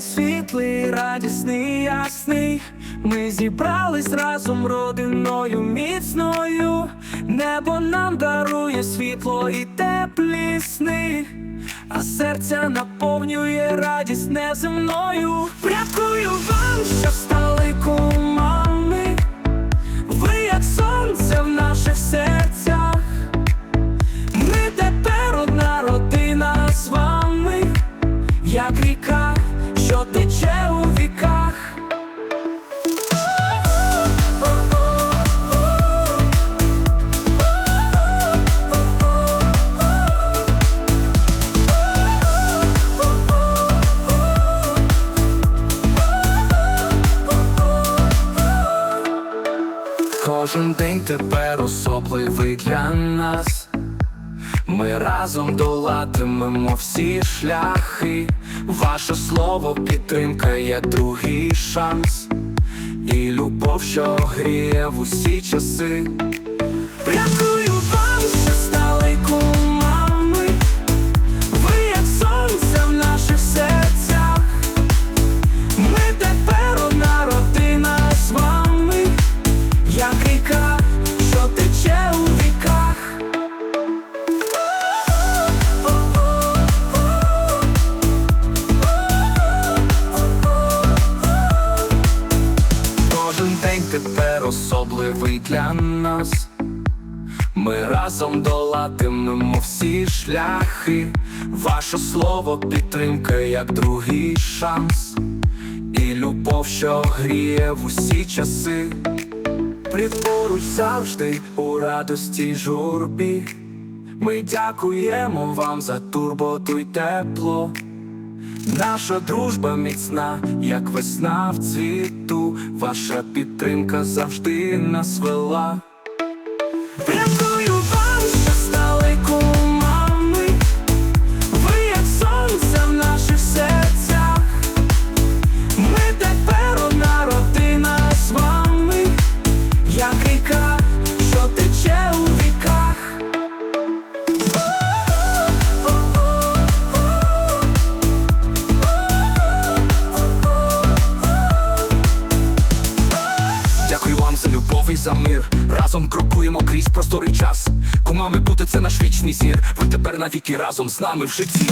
світлий, радісний, ясний. Ми зібрались разом родиною міцною. Небо нам дарує світло і теплі сни, а серця наповнює радість неземною. Дякую вам, що стали кумами. Кожен день тепер особливий для нас. Ми разом долатимемо всі шляхи. Ваше слово підтримка є другий шанс. І любов, що гріє в усі часи. Дякую тепер особливий для нас. Ми разом долатимемо всі шляхи. Ваше слово підтримка, як другий шанс. І любов, що гріє в усі часи. Припоруч завжди у радості журбі. Ми дякуємо вам за турботу й тепло. Наша дружба міцна, як весна в цвіту, ваша підтримка завжди нас вела. За за мир. Разом крокуємо крізь просторий час. Кумами бути це наш вічний зір. Ви тепер навіки разом з нами в житті.